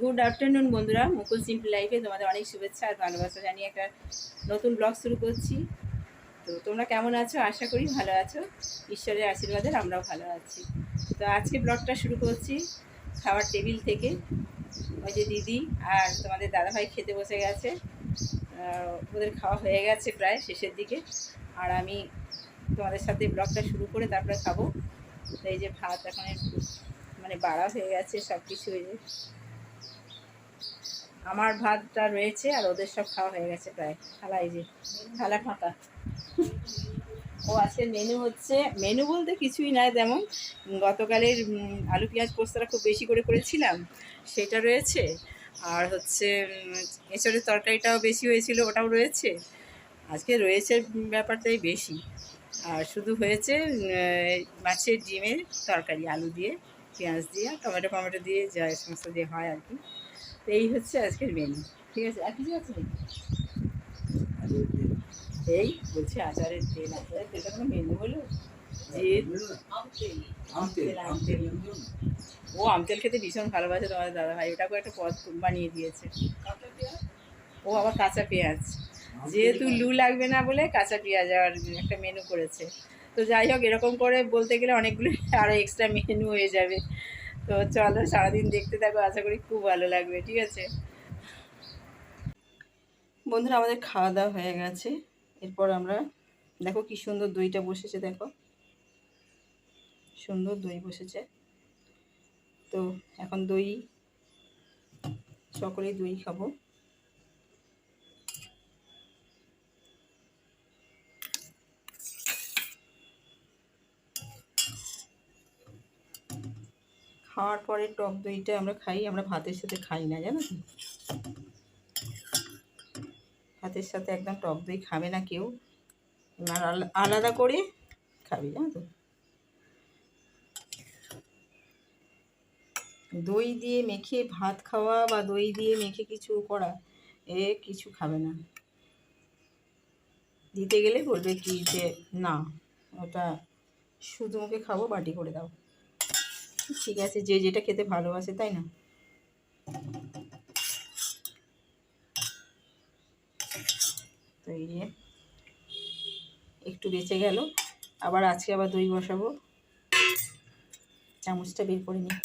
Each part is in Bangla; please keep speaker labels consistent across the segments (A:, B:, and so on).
A: গুড আফটারনুন বন্ধুরা। মুকুল সিম্পল লাইফে তোমাদের অনেক শুভেচ্ছা আর ভালোবাসা জানিয়ে একটা নতুন ব্লগ শুরু করছি। তো তোমরা কেমন আছো? আশা করি ভালো আছো। ঈশ্বরের আশীর্বাদে আমরাও ভালো আছি। তো আজকে ব্লগটা শুরু করছি খাওয়ার টেবিল থেকে। ওই যে দিদি আর তোমাদের দাদাভাই খেতে বসে গেছে। ওদের খাওয়া হয়ে গেছে প্রায় শেষের দিকে। আর আমি তোমাদের সাথে ব্লগটা শুরু করে তারপরে খাব। এই যে ভাত এখন মানে বাড়া হয়ে গেছে সব কিছু এই যে। আমার ভাতটা রয়েছে আর ওদের সব খাওয়া হয়ে গেছে প্রায়। থালা এই যে থালা ফাঁকা ও আজকের মেনু হচ্ছে মেনু বলতে কিছুই নাই তেমন। গতকালের আলু পেঁয়াজ পোস্তটা খুব বেশি করে করেছিলাম, সেটা রয়েছে। আর হচ্ছে এঁচড়ের তরকারিটাও বেশি হয়েছিল, ওটাও রয়েছে। আজকে রয়েছে ব্যাপারটাই বেশি। আর শুধু হয়েছে মাছের ডিমের তরকারি, আলু দিয়ে, পেঁয়াজ দিয়ে টমেটো টমেটো দিয়ে যা সমস্ত দিয়ে হয় আর কি। তো এই হচ্ছে আজকের মেনু ঠিক আছে? আর কিছু আছে এই বলছি আচারের তেল আচারের তেলটা কোনো মেনু হলো যে তেল, আম তেল। ও আমতেল খেতে ভীষণ ভালোবাসে তোমাদের দাদা ভাই। ওটাকে একটা পদ বানিয়ে দিয়েছে। ও আবার কাঁচা পেঁয়াজ। যেহেতু লু লাগবে না বলে কাঁচা পেঁয়াজ আর একটা মেনু করেছে। তো যাই হোক এরকম করে বলতে গেলে অনেকগুলো আরও এক্সট্রা মেনু হয়ে যাবে। তো চলো সারাদিন দেখতে থাকো, আশা করি খুব ভালো লাগবে, ঠিক আছে? বন্ধুরা, আমাদের খাওয়া দাওয়া হয়ে গেছে। এরপর আমরা, দেখো কি সুন্দর দইটা বসেছে, দেখো। সুন্দর দই বসেছে। তো এখন দই, সকলেই দই খাব। খাওয়ার পরে টক দইটা আমরা খাই, আমরা ভাতের সাথে খাই না, জানো ভাতের সাথে একদম টক দই খাবে না কেউ। আর আলাদা করে খাবে, জানো তো? দই দিয়ে মেখে ভাত খাওয়া বা দই দিয়ে মেখে কিছু করা, এ কিছু খাবে না। দিতে গেলে বলবে কি যে, না, ওটা শুধু মুখে খাব, বাটি করে দাও। ঠিক আছে, যে যেটা খেতে ভালোবাসে, তাই না? তো এই যে, একটু বেঁচে গেল। আবার আজকে আবার দই বসাবো। চামচটা বের করে নিই।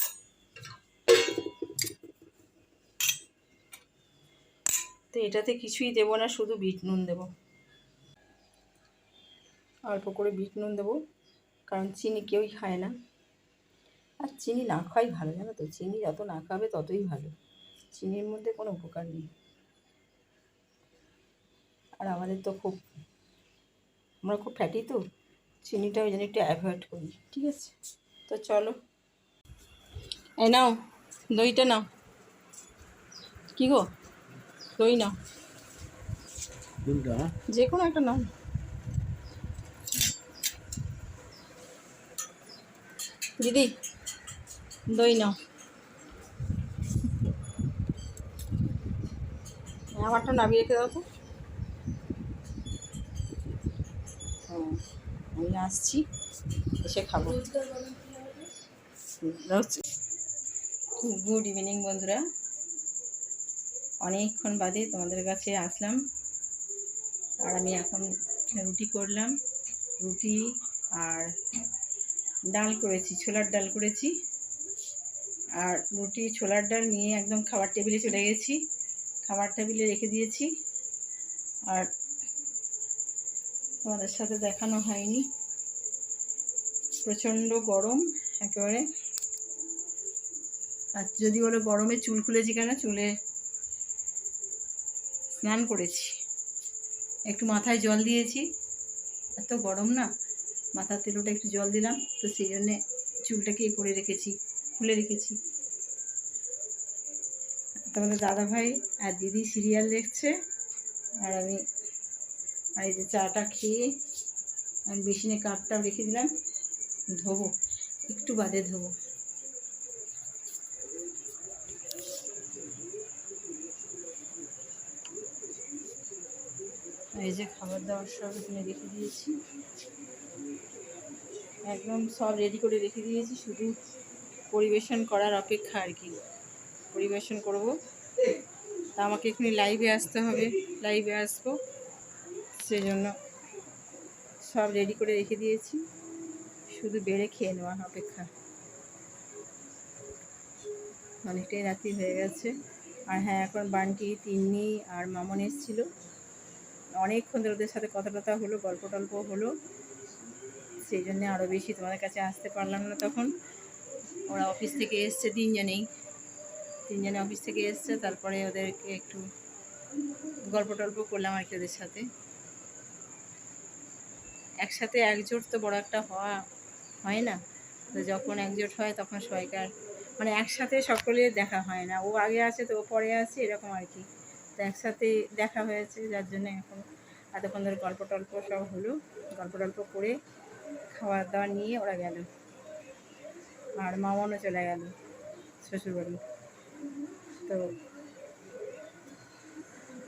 A: তো এটাতে কিছুই দেবো না, শুধু বিট নুন দেবো। অল্প করে বিট নুন দেবো, কারণ চিনি কেউই খায় না। আর চিনি না খাওয়াই ভালো জানো তো? চিনি যত না খাবে ততই ভালো। চিনির মধ্যে কোনো উপকার নেই। আর আমাদের তো খুব আমরা খুব ফ্যাটি তো চিনিটা ওই জন্য একটু অ্যাভয়েড করি ঠিক আছে? তো চলো। এ নাও দইটা নাও। কী গো? দই নাও। যে কোনো একটা নাও। দিদি দই নাও। আমারটা নামিয়ে রেখে দাও তো। আমি আসছি এসে খাব। গুড ইভিনিং বন্ধুরা। অনেকক্ষণ বাদে তোমাদের কাছে আসলাম। আর আমি এখন রুটি করলাম। রুটি আর ডাল করেছি ছোলার ডাল করেছি। আর রুটি, ছোলার ডাল নিয়ে একদম খাবার টেবিলে চলে গেছি। খাবার টেবিলে রেখে দিয়েছি। আর তোমাদের সাথে দেখানো হয়নি। প্রচণ্ড গরম একেবারে। আর যদি বলো গরমে চুল খুলেছি কেন? চুলে স্নান করেছি। একটু মাথায় জল দিয়েছি। এত গরম না? মাথার তেলোটা একটু জল দিলাম। তো সেই জন্যে চুলটাকে করে রেখেছি। খুলে রেখেছি। তোমাদের দাদা ভাই আর দিদি সিরিয়াল দেখছে। আর আমি, আর এই যে চাটা খেয়ে আমি বেসিনে কাপটা রেখে দিলাম। ধোবো, একটু বাদে ধোবো। এই যে খাবার দাবার সব এখানে রেখে দিয়েছি। একদম সব রেডি করে রেখে দিয়েছি, শুধু পরিবেশন করার অপেক্ষা আর কি। পরিবেশন করব। তা আমাকে এখানে লাইভে আসতে হবে। লাইভে আসব। সেই জন্য সব রেডি করে রেখে দিয়েছি। শুধু বেড়ে খেয়ে নেওয়া অপেক্ষা। অনেকটাই রাত্রি হয়ে গেছে। আর হ্যাঁ এখন বান্টি, তিন্নি আর মামন এসেছিল। অনেকক্ষণ ধরে ওদের সাথে কথা টথা হলো গল্প টল্প হলো। সেই জন্যে আরও বেশি তোমাদের কাছে আসতে পারলাম না তখন। ওরা অফিস থেকে এসছে, তিনজনেই। তিনজনে অফিস থেকে এসছে, তারপরে ওদেরকে একটু গল্প টল্প করলাম আর কি ওদের সাথে। একসাথে একজোট তো বড় একটা হওয়া হয় না। তো যখন একজোট হয় তখন সবাইকার মানে একসাথে সকলের দেখা হয় না। ও আগে আছে তো ও পরে আছে, এরকম আর কি। তো একসাথে দেখা হয়েছে যার জন্য এখন এতক্ষণ ধরে গল্প টল্প সব হলো। গল্প টল্প করে খাওয়া দাওয়া নিয়ে ওরা গেল। আর মামনও চলে গেল শ্বশুরবাড়ি। তো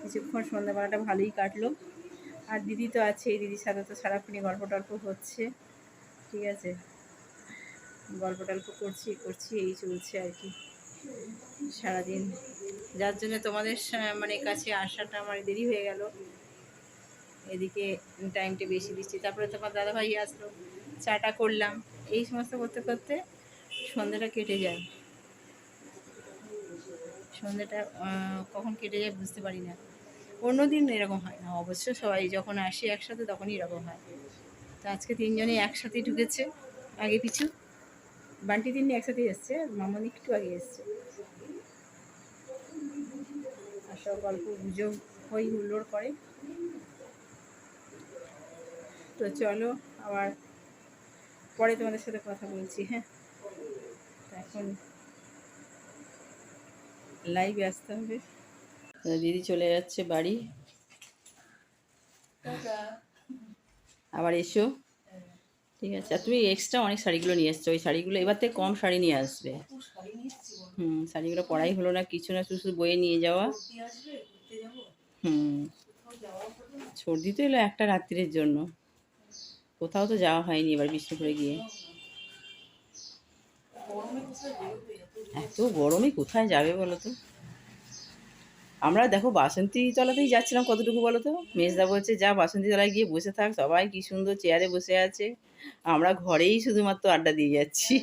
A: কিছুক্ষণ সন্ধ্যাবেলাটা ভালোই কাটলো। আর দিদি তো আছে, এই দিদির সাথে তো সারাক্ষণই গল্প টল্প হচ্ছে, ঠিক আছে? গল্প টল্প করছি করছি, এই চলছে আর কি সারাদিন। যার জন্য তোমাদের মানে কাছে আসাটা আমার দেরি হয়ে গেল। এদিকে টাইমটা বেশি দিচ্ছি। তারপরে তোমার দাদাভাই আসলো, চাটা করলাম। এই সমস্ত করতে করতে সন্ধ্যাটা কেটে যায়। সন্ধ্যাটা কখন কেটে যায় বুঝতে পারি না। অন্য দিন এরকম হয় না, অবশ্য সবাই যখন আসে একসাথে তখনই এরকম হয়। তো আজকে তিনজনে একসাথেই ঢুকেছে, আগে পিছু। বান্টি তিন একসাথে এসছে মামন একটু আগে এসছে। আর সব গল্প গুজব হই হুল্লোড় করে। তো চলো আবার পরে তোমাদের সাথে কথা বলছি হ্যাঁ। এখন লাইভে আসতে হবে। দিদি চলে যাচ্ছে বাড়ি। আবার এসো। ঠিক আছে। আর তুমি এক্সট্রা অনেক শাড়িগুলো নিয়ে এসছো। ওই শাড়িগুলো এবার থেকে কম শাড়ি নিয়ে আসবে। হুম শাড়িগুলো পরাই হলো না কিছু না শুধু বয়ে নিয়ে যাওয়া। হুম। সর্দি তো এলো একটা রাত্রির জন্য। কোথাও তো যাওয়া হয়নি এবার বিষ্ণুপুরে গিয়ে। এত গরমে কোথায় যাবে বলো তো? আমরা দেখো বাসন্তী তলাতেই যাচ্ছিলাম, কতটুকু বলো তো? মেজদা বলছে, যা বাসন্তী তলায় গিয়ে বসে থাক, সবাই কি সুন্দর চেয়ারে বসে আছে। আমরা ঘরেই শুধুমাত্র আড্ডা দিয়ে যাচ্ছি।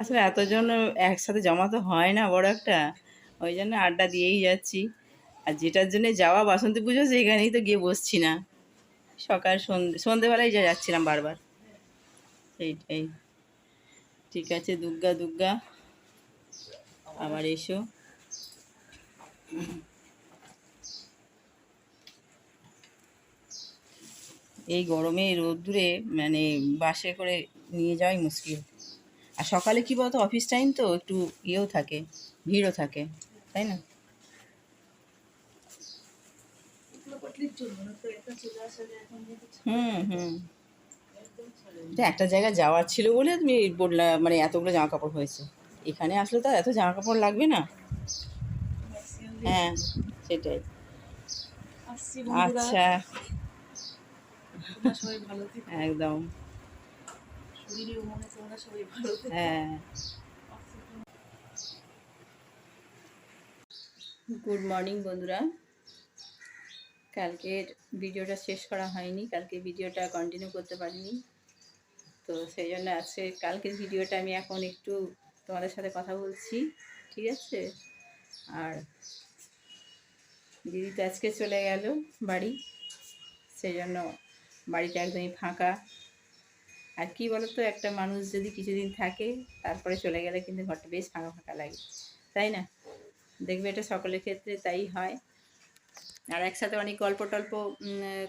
A: আসলে এতজন একসাথে জমা তো হয় না, বড় একটা। ওই জন্য আড্ডা দিয়েই যাচ্ছি। আর যেটার জন্য যাওয়া বাসন্তী পুজো সেখানেই তো গিয়ে বসছি না। সকাল সন্ধে সন্ধেবেলায় যা যাচ্ছিলাম বারবার। সেইটাই ঠিক আছে দুর্গা দুর্গা। আবার এসো। এই গরমে রোদ্দুরে মানে বাসে করে নিয়ে যাওয়াই মুশকিল। আর সকালে কি বলতো অফিস টাইম তো একটু ইয়েও থাকে ভিড়ও থাকে তাই না? হুম হুম। এটা একটা জায়গায় যাওয়ার ছিল বলে তুমি বললাম মানে এতগুলো জামা কাপড় হয়েছে। এখানে আসলে তো এত জামা কাপড় লাগবে না। হ্যাঁ সেটাই। আচ্ছা। একদম। হ্যাঁ গুড মর্নিং বন্ধুরা। কালকের ভিডিওটা শেষ করা হয়নি, কালকে ভিডিওটা কন্টিনিউ করতে পারিনি। তো সেই জন্য আজকে কালকের ভিডিওটা আমি এখন একটু তোমাদের সাথে কথা বলছি, ঠিক আছে? আর দিদি তো আজকে চলে গেল বাড়ি, সেই জন্য বাড়িটা একদমই ফাঁকা। আর কি বলতো, একটা মানুষ যদি কিছুদিন থাকে, তারপরে চলে গেলে কিন্তু ঘরটা বেশ ফাঁকা ফাঁকা লাগে, তাই না? দেখবে এটা সকলের ক্ষেত্রে তাই হয়। আর একসাথে অনেক গল্প টল্প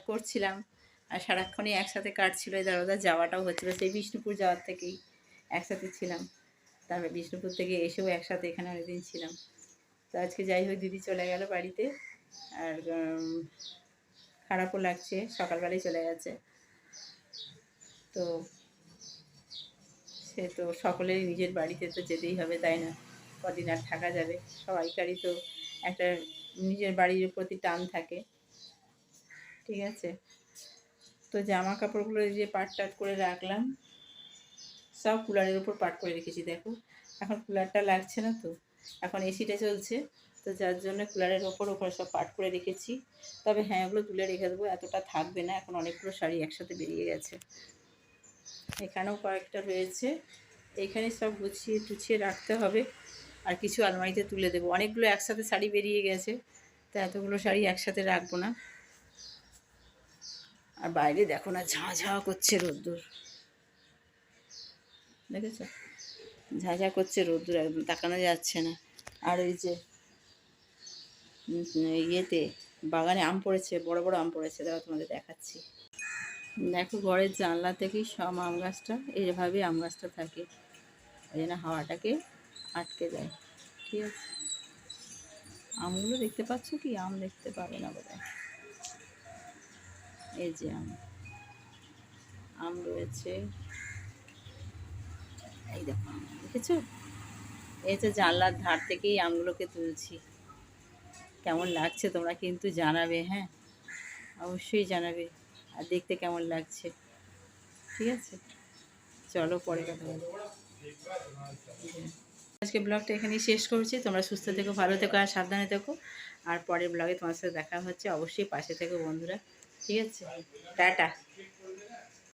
A: করছিলাম। আর সারাক্ষণই একসাথে কাটছিল এদের ওদের যাওয়াটাও হচ্ছিল। সেই বিষ্ণুপুর যাওয়ার থেকেই একসাথে ছিলাম। তারপরে বিষ্ণুপুর থেকে এসেও একসাথে এখানে অনেকদিন ছিলাম। তো আজকে যাই হোক, দিদি চলে গেল বাড়িতে। আর খারাপও লাগছে সকালবেলায় চলে গেছে। তো সে তো সকলেরই নিজের বাড়িতে তো যেতেই হবে, তাই না? কদিন আর থাকা যাবে? সবাইকারই তো একটা নিজের বাড়ির প্রতি টান থাকে। ঠিক আছে? তো জামা কাপড়গুলো যে পাট টাট করে রাখলাম, সব কুলারের উপর পাট করে রেখেছি, দেখো। এখন কুলারটা লাগছে না তো? এখন এসিটা চলছে, তো যার জন্য কুলারের ওপর ওপরে সব পাট করে রেখেছি। তবে হ্যাঁ ওগুলো তুলে রেখে দেবো, এতটা থাকবে না, এখন অনেকগুলো শাড়ি একসাথে বেরিয়ে গেছে। এখানেও কয়েকটা রয়েছে, এখানে সব গুছিয়ে টুছিয়ে রাখতে হবে। আর কিছু আলমারিতে তুলে দেবো। অনেকগুলো একসাথে শাড়ি বেরিয়ে গেছে, তো এতগুলো শাড়ি একসাথে রাখব না। আর বাইরে দেখো না, ঝাঁ ঝাঁ করছে রোদ্দুর। দেখেছ? ঝাঁ ঝাঁ করছে রোদ্দুর একদম, তাকানো যাচ্ছে না। আর ওই যে ইয়েতে, বাগানে আম পড়েছে, বড় বড় আম পড়েছে দাঁড়া তোমাদের দেখাচ্ছি। দেখো ঘরের জানলা থেকেই সব আম গাছটা এইভাবে আম গাছটা থাকে। ওই জন্য হাওয়াটাকে আটকে যায়। ঠিক আছে? আমগুলো দেখতে পাচ্ছ কি? আম দেখতে পাবে না বোধ এই যে আম। আম রয়েছে। এই দেখো আম, দেখেছ? এই যে জানলার ধার থেকেই আমগুলোকে তুলছি। কেমন লাগছে তোমরা কিন্তু জানাবে হ্যাঁ? অবশ্যই জানাবে। আর দেখতে কেমন লাগছে। ঠিক আছে? চলো পরে কথা বলি আজকে ব্লগটা এখানেই শেষ করছি। তোমরা সুস্থ থেকো, ভালো থেকো আর সাবধানে থেকো। আর পরের ব্লগে তোমার সাথে দেখা হচ্ছে। অবশ্যই পাশে থেকো বন্ধুরা। ঠিক আছে? টাটা।